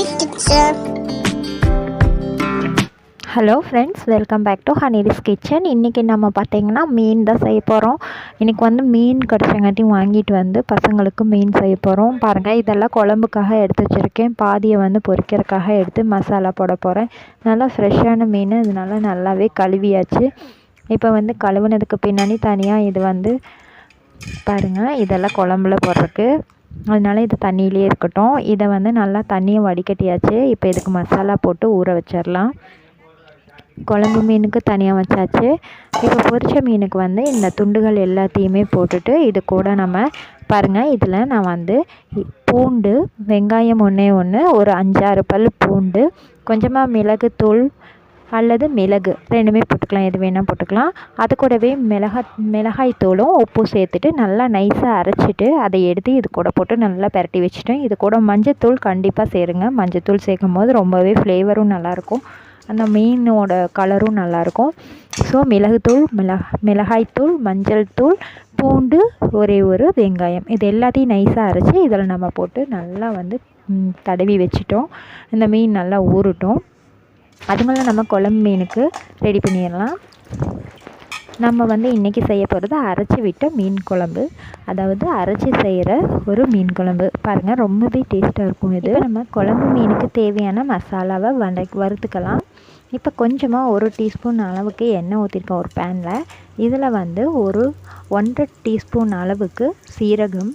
Kitchen hello friends welcome back to ஹனிரிஸ் kitchen இன்றைக்கி நம்ம பார்த்திங்கன்னா மீன் தான் செய்ய போகிறோம் இன்றைக்கி வந்து மீன் கிடச்சங்காட்டி வாங்கிட்டு வந்து பசங்களுக்கு மீன் செய்ய போகிறோம் பாருங்கள் இதெல்லாம் குழம்புக்காக எடுத்து வச்சுருக்கேன். பாதியை வந்து பொறிக்கிறதுக்காக எடுத்து மசாலா போட போகிறேன் நல்லா ஃப்ரெஷ்ஷான மீன். இதனால நல்லாவே கழுவியாச்சு. இப்போ வந்து கழுவுனதுக்கு பின்னாடி தனியாக இது வந்து பாருங்கள் இதெல்லாம் குழம்புல போடுறதுக்கு. அதனால இது தண்ணியிலே இருக்கட்டும். இதை வந்து நல்லா தண்ணியை வடிகட்டியாச்சு. இப்போ இதுக்கு மசாலா போட்டு ஊற வச்சிடலாம். குழம்பு மீனுக்கு தனியாக வச்சாச்சு. இப்போ பொரிச்ச மீனுக்கு வந்து இந்த துண்டுகள் எல்லாத்தையுமே போட்டுட்டு இது கூட நம்ம பாருங்கள் இதில் நான் வந்து பூண்டு வெங்காயம் ஒன்றே ஒன்று ஒரு அஞ்சாறு பல் பூண்டு கொஞ்சமாக மிளகுத்தூள் அல்லது மிளகு. ரெண்டுமே போட்டுக்கலாம். எது வேணால் போட்டுக்கலாம். அது கூடவே மிளகா மிளகாய் தூளும் உப்பும் சேர்த்துட்டு நல்லா நைஸாக அரைச்சிட்டு அதை எடுத்து இது கூட போட்டு நல்லா பரட்டி வச்சுட்டேன் இது கூட மஞ்சத்தூள் கண்டிப்பாக சேருங்க. மஞ்சத்தூள் சேர்க்கும் போது ரொம்பவே ஃப்ளேவரும் நல்லாயிருக்கும். அந்த மீனோட கலரும் நல்லாயிருக்கும். ஸோ மிளகுத்தூள் மிளகா மிளகாய்த்தூள் மஞ்சள் தூள் பூண்டு ஒரே ஒரு வெங்காயம். இது எல்லாத்தையும் நைஸாக அரைச்சி இதில் நம்ம போட்டு நல்லா வந்து தடவி வச்சிட்டோம். இந்த மீன் நல்லா ஊறட்டும். அது மேலே நம்ம குழம்பு மீனுக்கு ரெடி பண்ணிடலாம். நம்ம வந்து இன்றைக்கி செய்ய போகிறது அரைச்சி விட்ட மீன் குழம்பு. அதாவது அரைச்சி செய்கிற ஒரு மீன் குழம்பு. பாருங்கள் ரொம்பவே டேஸ்ட்டாக இருக்கும் இது. நம்ம குழம்பு மீனுக்கு தேவையான மசாலாவை வட வறுத்துக்கலாம். இப்போ கொஞ்சமாக ஒரு டீஸ்பூன் அளவுக்கு எண்ணெய் ஊற்றிருக்கேன் ஒரு பேனில் இதில் வந்து ஒரு ஒன்றரை டீஸ்பூன் அளவுக்கு சீரகம்.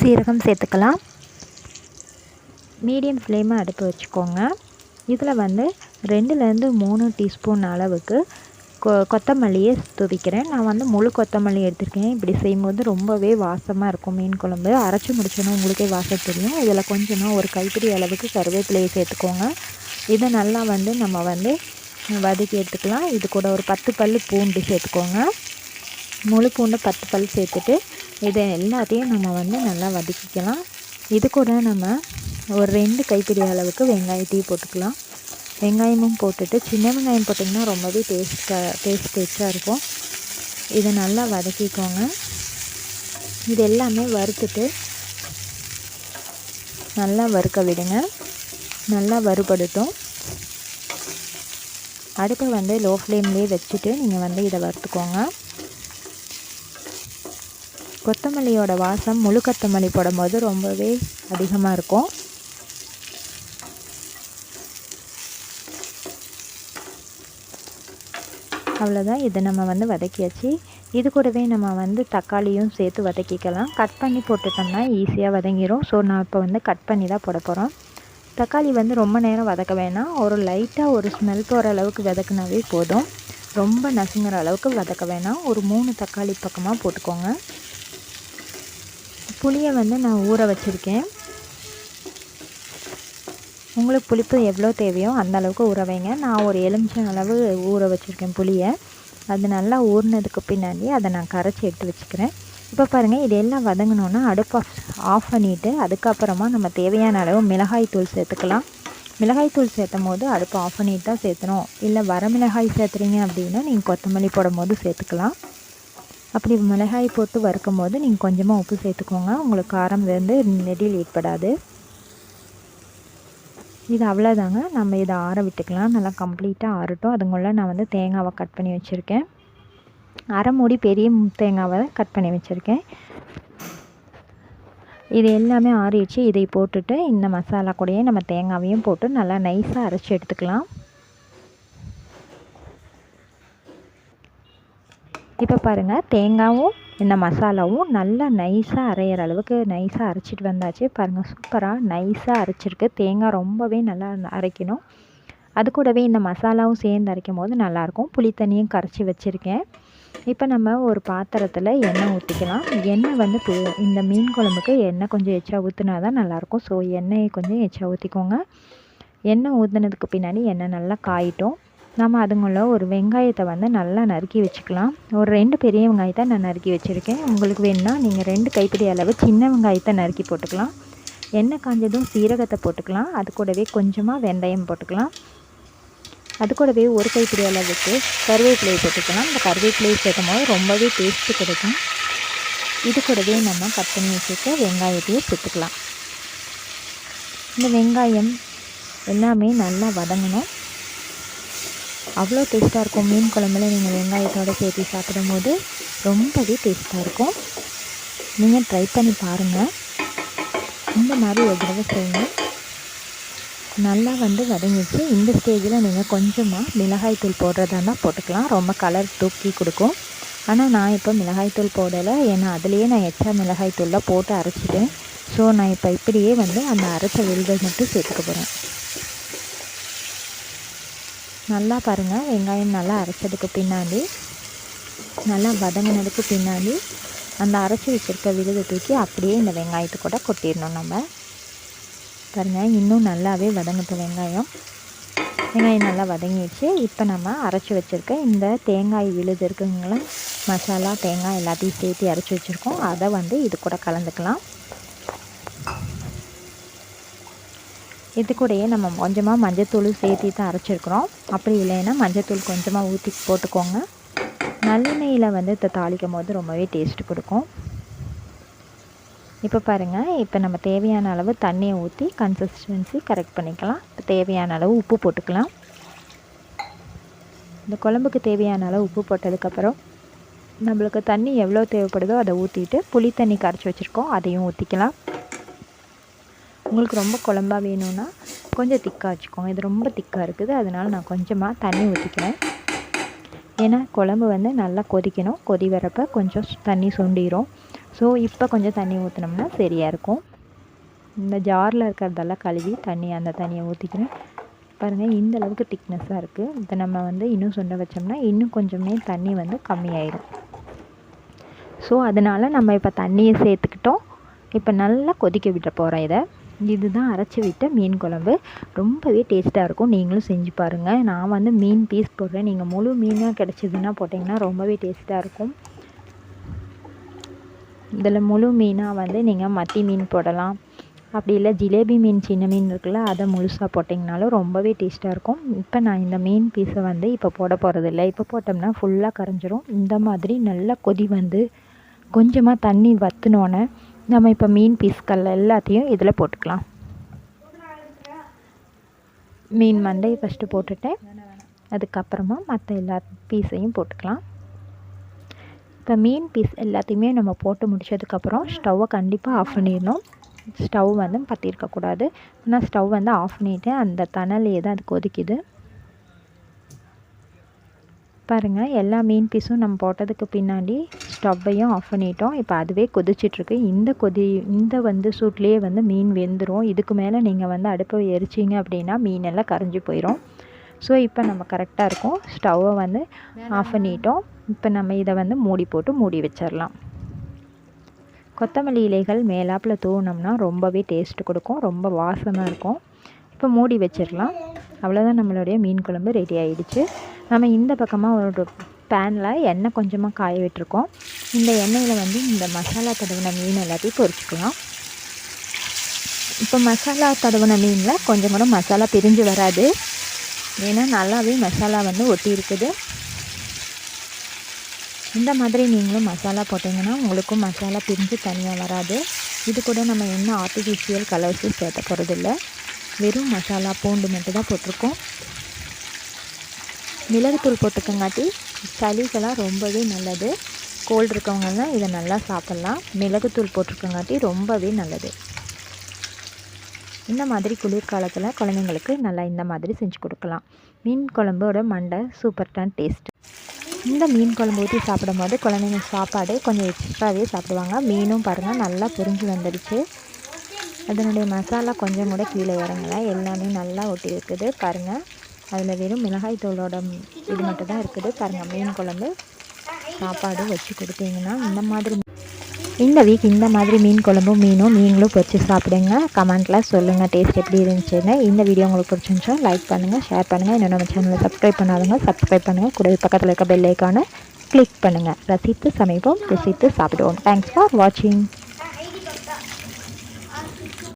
சீரகம் சேர்த்துக்கலாம். மீடியம் ஃப்ளேமை அடுப்பு வச்சுக்கோங்க. இதில் வந்து ரெண்டுலேருந்து மூணு டீஸ்பூன் அளவுக்கு கொ கொத்தமல்லியை துவிக்கிறேன் நான் வந்து முழு கொத்தமல்லி எடுத்திருக்கேன். இப்படி செய்யும்போது ரொம்பவே வாசமாக இருக்கும் மீன் குழம்பு. அரைச்சி முடிச்சோன்னா உங்களுக்கே வாசம் தெரியும். இதில் கொஞ்சமாக ஒரு கைப்பிடி அளவுக்கு கருவேப்பிலையை சேர்த்துக்கோங்க. இதை நல்லா வந்து நம்ம வந்து வதக்கி எடுத்துக்கலாம். இது கூட ஒரு பத்து பல் பூண்டு சேர்த்துக்கோங்க. முழு பூண்டு பத்து பல் சேர்த்துட்டு இதை எல்லாத்தையும் நம்ம வந்து நல்லா வதக்கிக்கலாம். இது கூட நம்ம ஒரு ரெண்டு கைப்பிடி அளவுக்கு வெங்காயத்தையும் போட்டுக்கலாம். வெங்காயமும் போட்டுட்டு சின்ன வெங்காயம் போட்டிங்கன்னா ரொம்பவே டேஸ்ட்டாக டேஸ்ட் டேஸ்ட்டாக இருக்கும். இதை நல்லா வதக்கிக்கோங்க. இது எல்லாமே வறுத்துட்டு நல்லா வறுக்க விடுங்க. நல்லா வறுபடட்டும். அடுப்பை வந்து லோ ஃப்ளேம்லேயே வச்சுட்டு நீங்கள் வந்து இதை வறுத்துக்கோங்க. கொத்தமல்லியோட வாசம் முழு கொத்தமல்லி போடும்போது ரொம்பவே அதிகமாக இருக்கும். அவ்வளோதான் இதை நம்ம வந்து வதக்கியாச்சு. இது கூடவே நம்ம வந்து தக்காளியும் சேர்த்து வதக்கிக்கலாம். கட் பண்ணி போட்டுட்டோம்னா ஈஸியாக வதங்கிடும் ஸோ நான் இப்போ வந்து கட் பண்ணி தான் போட போகிறோம் தக்காளி வந்து ரொம்ப நேரம் வதக்க வேணாம். ஒரு லைட்டாக ஒரு ஸ்மெல் போகிற அளவுக்கு வதக்குனாவே போதும். ரொம்ப நசுங்கிற அளவுக்கு வதக்க வேணாம். ஒரு மூணு தக்காளி பக்கமாக போட்டுக்கோங்க. புளியை வந்து நான் ஊற வச்சுருக்கேன். உங்களுக்கு புளிப்பு எவ்வளோ தேவையோ அந்த அளவுக்கு ஊற வைங்க. நான் ஒரு எலுமிச்சம் அளவு ஊற வச்சுருக்கேன் புளியை. அது நல்லா ஊறினதுக்கு பின்னாடி அதை நான் கரைச்சி எடுத்து வச்சுக்கிறேன். இப்போ பாருங்கள் இது எல்லாம் வதங்கினோன்னா அடுப்பு ஆஃப் பண்ணிவிட்டு அதுக்கப்புறமா நம்ம தேவையான அளவு மிளகாய் தூள் சேர்த்துக்கலாம். மிளகாய் தூள் சேர்த்தும் போது அடுப்பு ஆஃப் பண்ணிட்டு தான் சேர்த்துணும். இல்லை வரமிளகாய் சேர்த்துறீங்க அப்படின்னா நீங்கள் கொத்தமல்லி போடும் போது சேர்த்துக்கலாம். அப்படி மிளகாய் போட்டு வறுக்கும் போது நீங்கள் கொஞ்சமாக உப்பு சேர்த்துக்கோங்க. உங்களுக்கு காரம் வந்து நெடில் ஏற்படாது. இது அவ்வளோதாங்க நம்ம இதை ஆற விட்டுக்கலாம். நல்லா கம்ப்ளீட்டாக ஆறட்டும். அதுங்குள்ள நான் வந்து தேங்காவை கட் பண்ணி வச்சுருக்கேன். அரை மூடி பெரிய தேங்காவை கட் பண்ணி வச்சுருக்கேன். இது எல்லாமே ஆறிடுச்சு. இதை போட்டுட்டு இந்த மசாலா கூடயே நம்ம தேங்காவையும் போட்டு நல்லா நைஸாக அரைச்சி எடுத்துக்கலாம். இப்போ பாருங்கள் தேங்காவும் இந்த மசாலாவும் நல்லா நைஸாக அரையிற அளவுக்கு நைஸாக அரைச்சிட்டு வந்தாச்சு. பாருங்கள் சூப்பராக நைஸாக அரைச்சிருக்கு. தேங்காய் ரொம்பவே நல்லா அரைக்கணும். அது கூடவே இந்த மசாலாவும் சேர்ந்து அரைக்கும் போது நல்லாயிருக்கும். புளி தண்ணியும் கரைச்சி வச்சுருக்கேன். இப்போ நம்ம ஒரு பாத்திரத்தில் எண்ணெய் ஊற்றிக்கலாம் எண்ணெய் வந்து இந்த மீன் குழம்புக்கு எண்ணெய் கொஞ்சம் எச்சா ஊற்றினா தான் நல்லாயிருக்கும். ஸோ எண்ணெயை கொஞ்சம் எச்சா ஊற்றிக்கோங்க எண்ணெய் ஊற்றினதுக்கு பின்னாடி எண்ணெய் நல்லா காயிட்டும். நம்ம அதுங்கள ஒரு வெங்காயத்தை வந்து நல்லா நறுக்கி வச்சுக்கலாம். ஒரு ரெண்டு பெரிய வெங்காயத்தை நான் நறுக்கி வச்சுருக்கேன். உங்களுக்கு வேணுன்னா நீங்கள் ரெண்டு கைப்பிடி அளவு சின்ன வெங்காயத்தை நறுக்கி போட்டுக்கலாம். எண்ணெய் காஞ்சதும் சீரகத்தை போட்டுக்கலாம். அது கூடவே கொஞ்சமாக வெந்தயம் போட்டுக்கலாம். அது கூடவே ஒரு கைப்பிடி அளவுக்கு கருவேப்பிலையை போட்டுக்கலாம். இந்த கருவேப்பிலையை சேர்க்கும் போது ரொம்பவே டேஸ்ட்டு கிடைக்கும். இது கூடவே நம்ம கட் பண்ணி வச்சுருக்க வெங்காயத்தையும் சேர்த்துக்கலாம். இந்த வெங்காயம் எல்லாமே நல்லா வதங்கணும். அவ்வளோ டேஸ்ட்டாக இருக்கும். மீன் குழம்புல நீங்கள் வெங்காயத்தோடு சேர்த்து சாப்பிடும் போது ரொம்பவே டேஸ்ட்டாக இருக்கும். நீங்கள் ட்ரை பண்ணி பாருங்கள் இந்த மாதிரி ஒரு தடவை செய்யுங்க. நல்லா வந்து வதங்கிச்சு இந்த ஸ்டேஜில் நீங்கள் கொஞ்சமாக மிளகாய் தூள் போடுறதா இருந்தால் போட்டுக்கலாம். ரொம்ப கலர் தூக்கி கொடுக்கும். ஆனால் நான் இப்போ மிளகாய் தூள் போடலை. ஏன்னா அதுலேயே நான் எச்சா மிளகாய் போட்டு அரைச்சிட்டேன். ஸோ நான் இப்போ இப்படியே வந்து அந்த அரைச்ச விழுதை மட்டும் சேர்த்துக்க போகிறேன் நல்லா பாருங்கள் வெங்காயம் நல்லா அரைச்சதுக்கு பின்னாடி நல்லா வதங்கினதுக்கு பின்னாடி அந்த அரைச்சி வச்சுருக்க விழுதை தூக்கி அப்படியே இந்த வெங்காயத்தை கூட கொட்டிடணும் நம்ம. பாருங்கள் இன்னும் நல்லாவே வதங்கட்டும் வெங்காயம். வெங்காயம் நல்லா வதங்கிடுச்சு. இப்போ நம்ம அரைச்சி வச்சுருக்க இந்த தேங்காய் விழுது இருக்குங்களா மசாலா தேங்காய் எல்லாத்தையும் சேர்த்து அரைச்சி வச்சுருக்கோம். அதை வந்து இது கூட கலந்துக்கலாம். இது கூடயே நம்ம கொஞ்சமாக மஞ்சத்தூள் சேர்த்து தான் அரைச்சிருக்கிறோம். அப்படி இல்லைன்னா மஞ்சத்தூள் கொஞ்சமாக ஊற்றி போட்டுக்கோங்க. நல்லெண்ணெயில் வந்து இதை தாளிக்கும் போது ரொம்பவே டேஸ்ட் கொடுக்கும். இப்போ பாருங்கள் இப்போ நம்ம தேவையான அளவு தண்ணியை ஊற்றி கன்சிஸ்டன்சி கரெக்ட் பண்ணிக்கலாம். இப்போ தேவையான அளவு உப்பு போட்டுக்கலாம். இந்த குழம்புக்கு தேவையான அளவு உப்பு போட்டதுக்கப்புறம் நம்மளுக்கு தண்ணி எவ்வளோ தேவைப்படுதோ அதை ஊற்றிட்டு புளி தண்ணி கரைச்சி வச்சுருக்கோம் அதையும் ஊற்றிக்கலாம் உங்களுக்கு ரொம்ப குழம்பா வேணும்னா கொஞ்சம் திக்காக வச்சுக்கோங்க. இது ரொம்ப திக்காக இருக்குது. அதனால் நான் கொஞ்சமாக தண்ணி ஊற்றிக்கிறேன் ஏன்னா குழம்பு வந்து நல்லா கொதிக்கணும். கொதி வரப்போ கொஞ்சம் தண்ணி சுண்டிடும் ஸோ இப்போ கொஞ்சம் தண்ணி ஊற்றினோம்னா சரியாக இருக்கும். இந்த ஜாரில் இருக்கிறதெல்லாம் கழுவி தண்ணி அந்த தண்ணியை ஊற்றிக்கிறேன் பாருங்கள் இந்த அளவுக்கு திக்னஸ்ஸாக இருக்குது இதை நம்ம வந்து இன்னும் சுண்ட வச்சோம்னா இன்னும் கொஞ்சமே தண்ணி வந்து கம்மியாயிடும் ஸோ அதனால் நம்ம இப்போ தண்ணியை சேர்த்துக்கிட்டோம். இப்போ நல்லா கொதிக்க விட போகிறோம் இதை. இதுதான் அரைச்சி விட்ட மீன் குழம்பு. ரொம்பவே டேஸ்ட்டாக இருக்கும். நீங்களும் செஞ்சு பாருங்கள் நான் வந்து மீன் பீஸ் போடுறேன். நீங்கள் முழு மீனாக கிடச்சிதுன்னா போட்டிங்கன்னா ரொம்பவே டேஸ்ட்டாக இருக்கும். இதில் முழு மீனாக வந்து நீங்கள் மத்தி மீன் போடலாம். அப்படி இல்லை ஜிலேபி மீன் சின்ன மீன் இருக்குல்ல அதை முழுசாக போட்டிங்கனாலும் ரொம்பவே டேஸ்ட்டாக இருக்கும். இப்போ நான் இந்த மீன் பீஸை வந்து இப்போ போட போகிறதில்ல இப்போ போட்டோம்னா ஃபுல்லாக கரைஞ்சிரும். இந்த மாதிரி நல்லா கொதி வந்து கொஞ்சமாக தண்ணி வற்றினோன்னே நம்ம இப்போ மீன் பீஸ்கள் எல்லாத்தையும் இதில் போட்டுக்கலாம். மீன் மண்டையை ஃபஸ்ட்டு போட்டுட்டேன். அதுக்கப்புறமா மற்ற எல்லா பீஸையும் போட்டுக்கலாம். இப்போ மீன் பீஸ் எல்லாத்தையுமே நம்ம போட்டு முடிச்சதுக்கப்புறம் ஸ்டவ்வை கண்டிப்பாக ஆஃப் பண்ணிடணும். ஸ்டவ் வந்து பற்றிருக்கக்கூடாது ஆனால் ஸ்டவ் வந்து ஆஃப் பண்ணிவிட்டு அந்த தணலையே தான் அது கொதிக்குது. பாருங்கள் எல்லா மீன் பீஸும் நம்ம போட்டதுக்கு பின்னாடி ஸ்டவ்வையும் ஆஃப் பண்ணிட்டோம். இப்போ அதுவே கொதிச்சிட்ருக்கு. இந்த கொதி இந்த வந்து சூட்லேயே வந்து மீன் வெந்துடும் இதுக்கு மேலே நீங்கள் வந்து அடுப்பை எரிச்சிங்க அப்படின்னா மீன் எல்லாம் கரைஞ்சி போயிடும் ஸோ இப்போ நம்ம கரெக்டாக இருக்கும். ஸ்டவ்வை வந்து ஆஃப் பண்ணிட்டோம். இப்போ நம்ம இதை வந்து மூடி போட்டு மூடி வச்சிடலாம். கொத்தமல்லி இலைகள் மேலாப்பில் தூவினோம்னா ரொம்பவே டேஸ்ட் கொடுக்கும். ரொம்ப வாசமாக இருக்கும். இப்போ மூடி வச்சிடலாம். அவ்வளோதான் நம்மளுடைய மீன் குழம்பு ரெடி ஆகிடுச்சு நம்ம இந்த பக்கமாக ஒரு பேனில் எண்ணெய் கொஞ்சமாக காய விட்டுருக்கோம். இந்த எண்ணெயில் வந்து இந்த மசாலா தடவின மீன் எல்லாத்தையும் பொரிச்சிக்கலாம். இப்போ மசாலா தடவின மீனில் கொஞ்சம் கூட மசாலா பிரிஞ்சு வராது. ஏன்னா நல்லாவே மசாலா வந்து ஒட்டி இருக்குது. இந்த மாதிரி நீங்களும் மசாலா போட்டிங்கன்னா உங்களுக்கும் மசாலா பிரிஞ்சு தனியாக வராது. இது கூட நம்ம என்ன ஆர்டிஃபிஷியல் கலர்ஸும் சேர்த்த போகிறதில்ல வெறும் மசாலா பூண்டு மட்டும் தான் போட்டிருக்கோம். மிளகுத்தூள் போட்டுக்கங்காட்டி சளிக்கெல்லாம் ரொம்பவே நல்லது. கோல்டு இருக்கவங்கெல்லாம் இதை நல்லா சாப்பிட்லாம். மிளகுத்தூள் போட்டிருக்கங்காட்டி ரொம்பவே நல்லது. இந்த மாதிரி குளிர்காலத்தில் குழந்தைங்களுக்கு நல்லா இந்த மாதிரி செஞ்சு கொடுக்கலாம். மீன் குழம்போட மண்டை சூப்பர் டான் டேஸ்ட் இந்த மீன் குழம்பு ஊற்றி சாப்பிடும் போது குழந்தைங்க சாப்பாடு கொஞ்சம் எக்ஸ்ட்ராவே சாப்பிடுவாங்க. மீனும் பாருங்கள் நல்லா புரிஞ்சு வந்துடுச்சு. அதனுடைய மசாலா கொஞ்சம் கூட கீழே இறங்கலை. எல்லாமே நல்லா ஒட்டி இருக்குது பாருங்கள் அதில் வெறும் மிளகாய் தூளோட இது மட்டும் தான் இருக்குது. பாருங்கள் மீன் குழம்பு சாப்பாடு வச்சு கொடுத்தீங்கன்னா இந்த மாதிரி இந்த வீக் இந்த மாதிரி மீன் குழம்பும் மீனும் நீங்களும் வச்சு சாப்பிடுங்க. கமெண்ட்டில் சொல்லுங்கள் டேஸ்ட் எப்படி இருந்துச்சுன்னு. இந்த வீடியோ உங்களுக்கு பிடிச்சிருந்துச்சா லைக் பண்ணுங்கள் ஷேர் பண்ணுங்கள் இன்னும் நம்ம சேனலை சப்ஸ்கிரைப் பண்ணாதவங்க சப்ஸ்கிரைப் பண்ணுங்கள் கூட பக்கத்தில் இருக்க பெல் ஐக்கானை கிளிக் பண்ணுங்கள் ரசித்து சமைப்போம் ருசித்து சாப்பிடுவோம். தேங்க்ஸ் ஃபார் வாட்சிங்